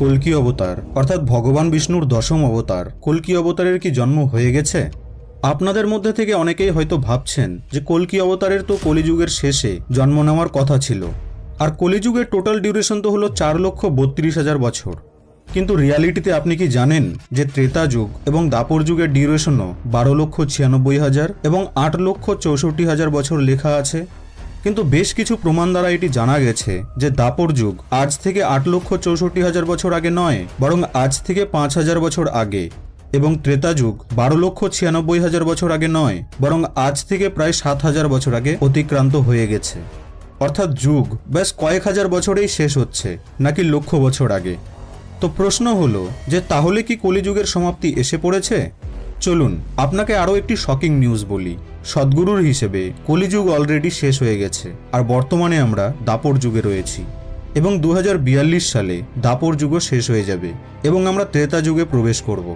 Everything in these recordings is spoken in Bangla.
কল্কি অবতার, অর্থাৎ ভগবান বিষ্ণুর দশম অবতার। কল্কি অবতারের কি জন্ম হয়ে গেছে? আপনাদের মধ্যে থেকে অনেকেই হয়তো ভাবছেন যে কল্কি অবতারের তো কলিযুগের শেষে জন্ম নেওয়ার কথা ছিল। আর কলিযুগের টোটাল ডিউরেশন তো হলো চার লক্ষ বত্রিশ হাজার বছর। কিন্তু রিয়ালিটিতে আপনি কি জানেন যে ত্রেতা যুগ এবং দাপর যুগের ডিউরেশনও বারো লক্ষ ছিয়ানব্বই হাজার এবং আট লক্ষ চৌষট্টি হাজার বছর লেখা আছে? কিন্তু বেশ কিছু প্রমাণ দ্বারা এটি জানা গেছে যে দাপর যুগ আজ থেকে আট লক্ষ চৌষট্টি হাজার বছর আগে নয়, বরং আজ থেকে পাঁচ হাজার বছর আগে, এবং ত্রেতা যুগ বারো লক্ষ ছিয়ানব্বই হাজার বছর আগে নয়, বরং আজ থেকে প্রায় সাত হাজার বছর আগে অতিক্রান্ত হয়ে গেছে। অর্থাৎ যুগ ব্যাস কয়েক হাজার বছরেই শেষ হচ্ছে, নাকি লক্ষ বছর আগে। তো প্রশ্ন হলো যে তাহলে কি কলিযুগের সমাপ্তি এসে পড়েছে? চলুন, আপনাকে আরও একটি শকিং নিউজ বলি। সদ্গুরুর হিসেবে কলিযুগ অলরেডি শেষ হয়ে গেছে, আর বর্তমানে আমরা দাপর যুগে রয়েছি। এবং দু হাজার বিয়াল্লিশ সালে দাপর যুগও শেষ হয়ে যাবে, এবং আমরা ত্রেতা যুগে প্রবেশ করব।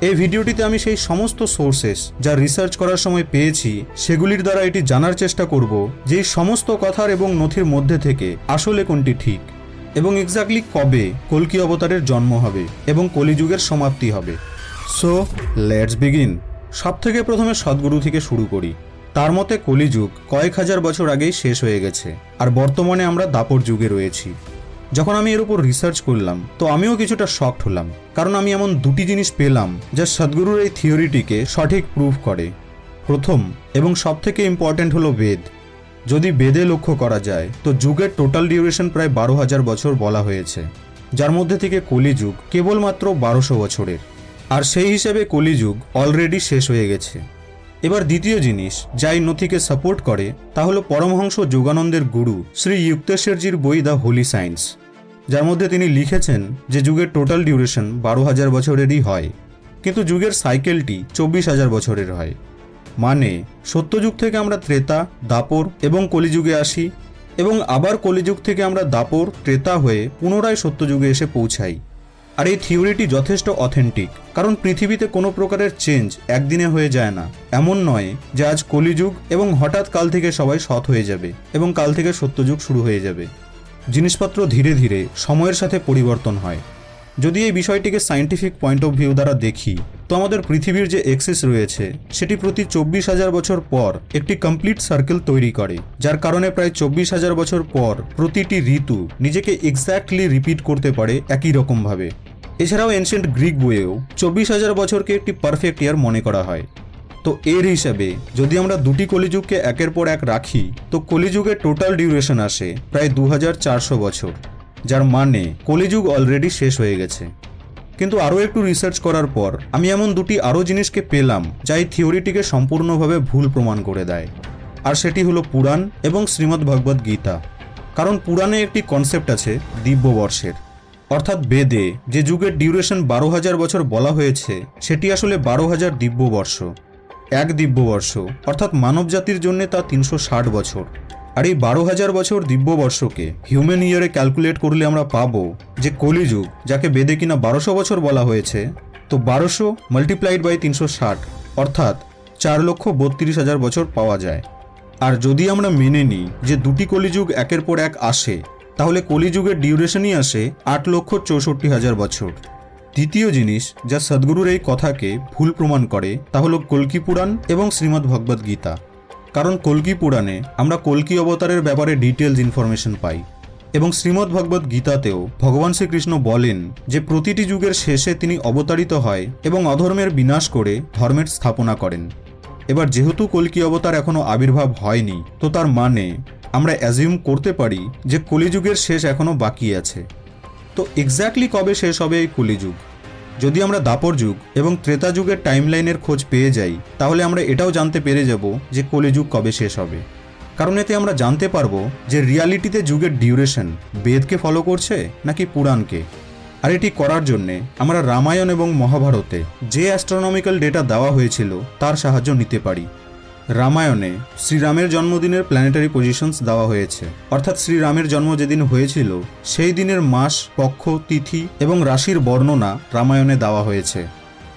এই ভিডিওটিতে আমি সেই সমস্ত সোর্সেস যা রিসার্চ করার সময় পেয়েছি, সেগুলির দ্বারা এটি জানার চেষ্টা করব যে সমস্ত কথার এবং নথির মধ্যে থেকে আসলে কোনটি ঠিক, এবং এক্স্যাক্টলি কবে কলকি অবতারের জন্ম হবে, এবং কলিযুগের সমাপ্তি হবে। সো লেটস বিগিন সব থেকে প্রথমে সদ্গুরু থেকে শুরু করি। তার মতে কলিযুগ কয়েক হাজার বছর আগেই শেষ হয়ে গেছে, আর বর্তমানে আমরা দাপর যুগে রয়েছি। যখন আমি এর উপর রিসার্চ করলাম, তো আমিও কিছুটা শকড হলাম, কারণ আমি এমন দুটি জিনিস পেলাম যা সদ্গুরুর এই থিওরিটিকে সঠিক প্রুভ করে। প্রথম, এবং সবথেকে ইম্পর্ট্যান্ট হলো বেদ। যদি বেদে লক্ষ্য করা যায়, তো যুগের টোটাল ডিউরেশন প্রায় বারো হাজার বছর বলা হয়েছে, যার মধ্যে থেকে কলিযুগ কেবলমাত্র বারোশো বছরের। আর সেই হিসেবে কলিযুগ অলরেডি শেষ হয়ে গেছে। এবার দ্বিতীয় জিনিস যা এই নথিকে সাপোর্ট করে, তা হলো পরমহংস যোগানন্দের গুরু শ্রী যুক্তেশ্বরজির বই দ্য হোলি সায়েন্স যার মধ্যে তিনি লিখেছেন যে যুগের টোটাল ডিউরেশন বারো হাজার বছরেরই হয়, কিন্তু যুগের সাইকেলটি চব্বিশ হাজার বছরের হয়। মানে সত্যযুগ থেকে আমরা ত্রেতা, দাপর এবং কলিযুগে আসি, এবং আবার কলিযুগ থেকে আমরা দাপর, ত্রেতা হয়ে পুনরায় সত্যযুগে এসে পৌঁছাই। আর এই থিওরিটি যথেষ্ট অথেন্টিক, কারণ পৃথিবীতে কোনো প্রকারের চেঞ্জ একদিনে হয়ে যায় না। এমন নয় যে আজ কলিযুগ এবং হঠাৎ কাল থেকে সবাই সৎ হয়ে যাবে এবং কাল থেকে সত্যযুগ শুরু হয়ে যাবে। জিনিসপত্র ধীরে ধীরে সময়ের সাথে পরিবর্তন হয়। যদি এই বিষয়টিকে সায়েন্টিফিক পয়েন্ট অফ ভিউ দ্বারা দেখি তো আমাদের পৃথিবীর যে এক্সিস রয়েছে, সেটি প্রতি চব্বিশ হাজার বছর পর একটি কমপ্লিট সার্কেল তৈরি করে। যার কারণে প্রায় চব্বিশ হাজার বছর পর প্রতিটি ঋতু নিজেকে এক্স্যাক্টলি রিপিট করতে পারে একই রকমভাবে। এছাড়াও এনশিয়েন্ট গ্রিক বইয়েও চব্বিশ হাজার বছরকে একটি পারফেক্ট ইয়ার মনে করা হয়। তো এর হিসাবে, যদি আমরা দুটি কলিযুগকে একের পর এক রাখি, তো কলিযুগের টোটাল ডিউরেশন আসে প্রায় দু হাজার চারশো বছর, যার মানে কলিযুগ অলরেডি শেষ হয়ে গেছে। কিন্তু আরও একটু রিসার্চ করার পর, আমি এমন দুটি আরও জিনিসকে পেলাম যা এই থিওরিটিকে সম্পূর্ণভাবে ভুল প্রমাণ করে দেয়। আর সেটি হলো পুরাণ এবং শ্রীমদ্ ভগবদ্ গীতা। কারণ পুরাণে একটি কনসেপ্ট আছে, দিব্যবর্ষের। অর্থাৎ বেদে যে যুগের ডিউরেশন বারো হাজার বছর বলা হয়েছে, সেটি আসলে বারো হাজার দিব্যবর্ষ। এক দিব্যবর্ষ, অর্থাৎ মানব জাতির জন্য তা তিনশো ষাট বছর। আর এই বারো হাজার বছর দিব্যবর্ষকে হিউম্যান ইয়ারে ক্যালকুলেট করলে আমরা পাবো যে কলিযুগ, যাকে বেদে কিনা বারোশো বছর বলা হয়েছে, তো বারোশো মাল্টিপ্লাইড বাই তিনশো ষাট, অর্থাৎ চার লক্ষ বত্রিশ হাজার বছর পাওয়া যায়। আর যদি আমরা মেনে নিই যে দুটি কলিযুগ একের পর এক আসে, তাহলে কলিযুগের ডিউরেশনই আসে আট লক্ষ চৌষট্টি হাজার বছর। দ্বিতীয় জিনিস, যা সদ্গুরুর এই কথাকে ভুল প্রমাণ করে, তা হলো কল্কি পুরাণ এবং শ্রীমদ্ ভগবদ্ গীতা। কারণ কল্কি পুরাণে আমরা কল্কি অবতারের ব্যাপারে ডিটেলস ইনফরমেশন পাই এবং শ্রীমদ্ ভগবদ্ গীতাতেও ভগবান শ্রীকৃষ্ণ বলেন যে প্রতিটি যুগের শেষে তিনি অবতারিত হয় এবং অধর্মের বিনাশ করে ধর্মের স্থাপনা করেন। এবার যেহেতু কল্কি অবতার এখনও আবির্ভাব হয়নি, তো তার মানে আমরা অ্যাজিউম করতে পারি যে কলিযুগের শেষ এখনও বাকি আছে। তো এক্স্যাক্টলি কবে শেষ হবে এই কলিযুগ? যদি আমরা দাপর যুগ এবং ত্রেতা যুগের টাইমলাইনের খোঁজ পেয়ে যাই, তাহলে আমরা এটাও জানতে পেরে যাব যে কলিযুগ কবে শেষ হবে। কারণ এতে আমরা জানতে পারব যে রিয়ালিটিতে যুগের ডিউরেশন বেদকে ফলো করছে নাকি পুরাণকে। আর এটি করার জন্যে আমরা রামায়ণ এবং মহাভারতে যে অ্যাস্ট্রোনমিক্যাল ডেটা দেওয়া হয়েছিল, তার সাহায্য নিতে পারি। রামায়ণে শ্রীরামের জন্মদিনের প্ল্যানেটারি পজিশনস দেওয়া হয়েছে। অর্থাৎ শ্রীরামের জন্ম যেদিন হয়েছিল, সেই দিনের মাস, পক্ষ, তিথি এবং রাশির বর্ণনা রামায়ণে দেওয়া হয়েছে।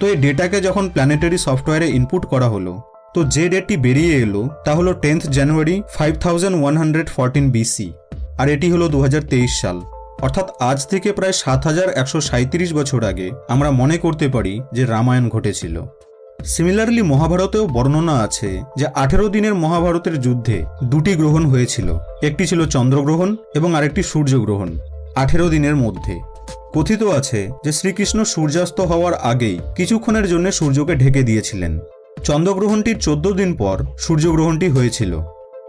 তো এই ডেটাকে যখন প্ল্যানেটারি সফটওয়্যারে ইনপুট করা হলো, তো যে ডেটটি বেরিয়ে এলো, তা হলো tenth January five thousand one hundred fourteen BC আর এটি হলো দু হাজার তেইশ সাল। অর্থাৎ আজ থেকে প্রায় সাত হাজার একশো সাঁত্রিশ বছর আগে আমরা মনে করতে পারি যে রামায়ণ ঘটেছিল। সিমিলারলি মহাভারতেও বর্ণনা আছে যে আঠেরো দিনের মহাভারতের যুদ্ধে দুটি গ্রহণ হয়েছিল। একটি ছিল চন্দ্রগ্রহণ এবং আরেকটি সূর্যগ্রহণ, আঠেরো দিনের মধ্যে। কথিত আছে যে শ্রীকৃষ্ণ সূর্যাস্ত হওয়ার আগেই কিছুক্ষণের জন্য সূর্যকে ঢেকে দিয়েছিলেন। চন্দ্রগ্রহণটির চোদ্দ দিন পর সূর্যগ্রহণটি হয়েছিল।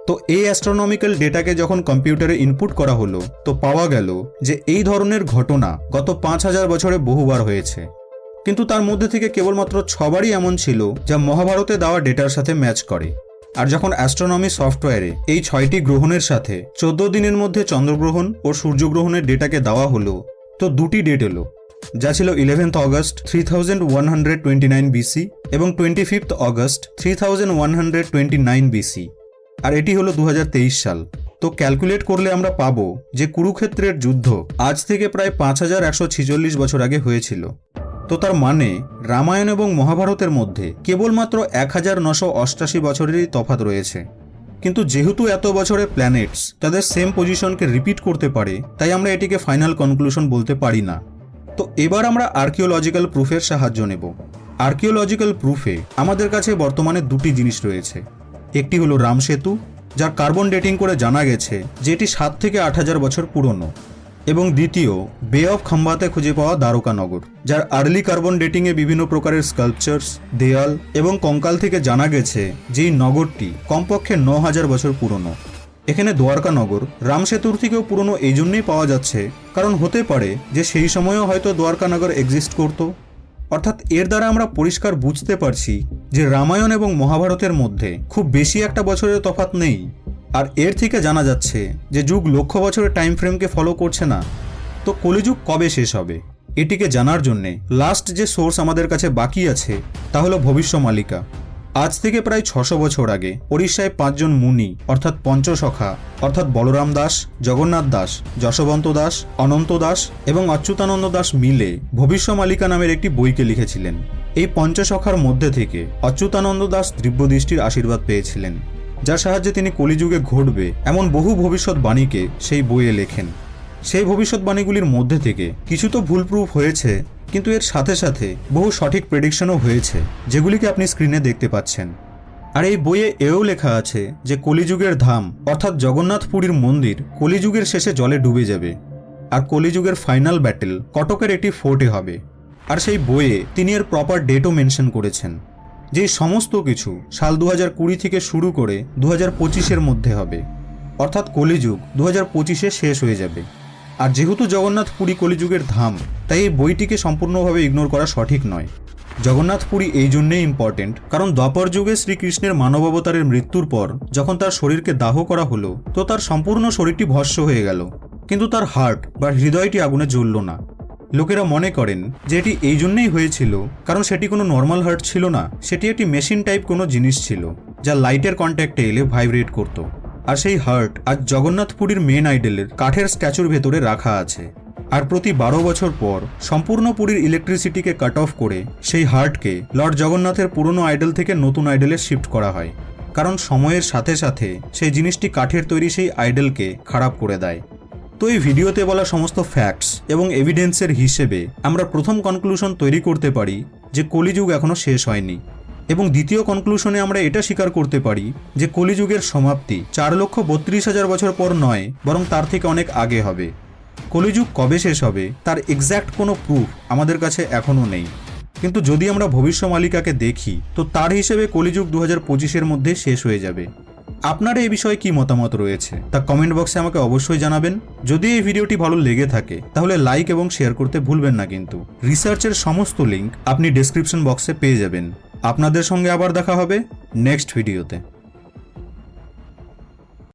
তো এই অ্যাস্ট্রোনমিক্যাল ডেটাকে যখন কম্পিউটারে ইনপুট করা হলো, তো পাওয়া গেল যে এই ধরনের ঘটনা গত পাঁচ হাজার বছরে বহুবার হয়েছে। কিন্তু তার মধ্যে থেকে কেবলমাত্র ছবারই এমন ছিল যা মহাভারতে দেওয়া ডেটার সাথে ম্যাচ করে। আর যখন অ্যাস্ট্রোনমি সফটওয়্যারে এই ছয়টি গ্রহণের সাথে চোদ্দ দিনের মধ্যে চন্দ্রগ্রহণ ও সূর্যগ্রহণের ডেটাকে দেওয়া হলো, তো দুটি ডেট এলো, যা ছিল eleventh August three thousand one hundred twenty nine BC এবং twenty fifth August three thousand one hundred twenty nine BC আর এটি হলো দুহাজার তেইশ সাল। তো ক্যালকুলেট করলে আমরা পাবো যে কুরুক্ষেত্রের যুদ্ধ আজ থেকে প্রায় পাঁচ হাজার একশো ছিচল্লিশ বছর আগে হয়েছিল। তো তার মানে রামায়ণ এবং মহাভারতের মধ্যে কেবলমাত্র এক হাজার নশো অষ্টাশি বছরেরই তফাত রয়েছে। কিন্তু যেহেতু এত বছরে প্ল্যানেটস তাদের সেম পজিশনকে রিপিট করতে পারে, তাই আমরা এটিকে ফাইনাল কনক্লুশন বলতে পারি না। তো এবার আমরা আর্কিওলজিক্যাল প্রুফের সাহায্য নেব। আর্কিওলজিক্যাল প্রুফে আমাদের কাছে বর্তমানে দুটি জিনিস রয়েছে। একটি হলো রাম সেতু যার কার্বন ডেটিং করে জানা গেছে যে এটি সাত থেকে আট হাজার বছর পুরনো। এবং দ্বিতীয় বে অফ খাম্বাতে খুঁজে পাওয়া দ্বারকানগর যার আর্লি কার্বন ডেটিংয়ে বিভিন্ন প্রকারের স্কাল্পচার্স দেয়াল এবং কঙ্কাল থেকে জানা গেছে যে এই নগরটি কমপক্ষে ন হাজার বছর পুরনো। এখানে দ্বারকানগর রাম সেতুর থেকেও পুরনো এই জন্যই পাওয়া যাচ্ছে, কারণ হতে পারে যে সেই সময়ও হয়তো দ্বারকানগর এক্সিস্ট করতো। অর্থাৎ এর দ্বারা আমরা পরিষ্কার বুঝতে পারছি যে রামায়ণ এবং মহাভারতের মধ্যে খুব বেশি একটা বছরের তফাৎ নেই। আর এর থেকে জানা যাচ্ছে যে যুগ লক্ষ বছরের টাইম ফ্রেমকে ফলো করছে না। তো কলিযুগ কবে শেষ হবে? এটিকে জানার জন্যে লাস্ট যে সোর্স আমাদের কাছে বাকি আছে, তা হলো ভবিষ্যমালিকা আজ থেকে প্রায় ছশো বছর আগে ওড়িশায় পাঁচজন মুনি, অর্থাৎ পঞ্চসখা অর্থাৎ বলরাম দাস, জগন্নাথ দাস, যশবন্ত দাস, অনন্ত দাস এবং অচ্যুতানন্দ দাস মিলে ভবিষ্যমালিকা নামের একটি বইকে লিখেছিলেন। এই পঞ্চসখার মধ্যে থেকে অচ্যুতানন্দ দাস দিব্যদৃষ্টির আশীর্বাদ পেয়েছিলেন। যার সাহায্যে তিনি কলিযুগে ঘটবে, এমন বহু ভবিষ্যৎবাণীকে সেই বইয়ে লেখেন। সেই ভবিষ্যৎবাণীগুলির মধ্যে থেকে কিছু তো ভুল প্রুফ হয়েছে, কিন্তু এর সাথে সাথে বহু সঠিক প্রেডিকশনও হয়েছে, যেগুলিকে আপনি স্ক্রিনে দেখতে পাচ্ছেন। আর এই বইয়ে এও লেখা আছে যে কলিযুগের ধাম, অর্থাৎ জগন্নাথ পুরীর মন্দির, কলিযুগের শেষে জলে ডুবে যাবে। আর কলিযুগের ফাইনাল ব্যাটেল কটকের একটি ফোর্টে হবে। আর সেই বইয়ে তিনি এর প্রপার ডেটও মেনশন করেছেন। যে সমস্ত কিছু সাল দু কুড়ি থেকে শুরু করে দু হাজার পঁচিশের মধ্যে হবে। অর্থাৎ কলিযুগ দু হাজার পঁচিশে শেষ হয়ে যাবে। আর যেহেতু জগন্নাথ পুরী কলিযুগের ধাম, তাই এই বইটিকে সম্পূর্ণভাবে ইগনোর করা সঠিক নয়। জগন্নাথ পুরী এই জন্যেই ইম্পর্টেন্ট কারণ দ্বাপর যুগে শ্রীকৃষ্ণের মানব অবতারের মৃত্যুর পর যখন তার শরীরকে দাহ করা হলো, তো তার সম্পূর্ণ শরীরটি ভস্য হয়ে গেল। কিন্তু তার হার্ট বা হৃদয়টি আগুনে জ্বলল না। লোকেরা মনে করেন যে এটি এই জন্যই হয়েছিল, কারণ সেটি কোনো নর্মাল হার্ট ছিল না, সেটি একটি মেশিন টাইপ কোনো জিনিস ছিল, যা লাইটের কন্ট্যাক্টে এলে ভাইব্রেট করত। আর সেই হার্ট আজ জগন্নাথ পুরীর মেন আইডেলের কাঠের স্ট্যাচুর ভেতরে রাখা আছে। আর প্রতি বারো বছর পর সম্পূর্ণ পুরীর ইলেকট্রিসিটিকে কাট অফ করে সেই হার্টকে লর্ড জগন্নাথের পুরনো আইডল থেকে নতুন আইডলে শিফট করা হয়। কারণ সময়ের সাথে সাথে সেই জিনিসটি কাঠের তৈরি সেই আইডলকে খারাপ করে দেয়। তো এই ভিডিওতে বলা সমস্ত ফ্যাক্টস এবং এভিডেন্সের হিসেবে আমরা প্রথম কনক্লুশন তৈরি করতে পারি যে কলিযুগ এখনও শেষ হয়নি। এবং দ্বিতীয় কনক্লুশনে আমরা এটা স্বীকার করতে পারি যে কলিযুগের সমাপ্তি চার লক্ষ বত্রিশ হাজার বছর পর নয়, বরং তার থেকে অনেক আগে হবে। কলিযুগ কবে শেষ হবে, তার এক্স্যাক্ট কোনো প্রুফ আমাদের কাছে এখনও নেই। কিন্তু যদি আমরা ভবিষ্যমালিকাকে দেখি, তো তার হিসেবে কলিযুগ দু হাজার পঁচিশের মধ্যে শেষ হয়ে যাবে। আপনার এই বিষয়ে কি মতামত রয়েছে, তা কমেন্ট বক্সে আমাকে অবশ্যই জানাবেন। যদি এই ভিডিওটি ভালো লেগে থাকে, তাহলে লাইক এবং শেয়ার করতে ভুলবেন না কিন্তু। রিসার্চের সমস্ত লিঙ্ক আপনি ডেসক্রিপশন বক্সে পেয়ে যাবেন। আপনাদের সঙ্গে আবার দেখা হবে নেক্সট ভিডিওতে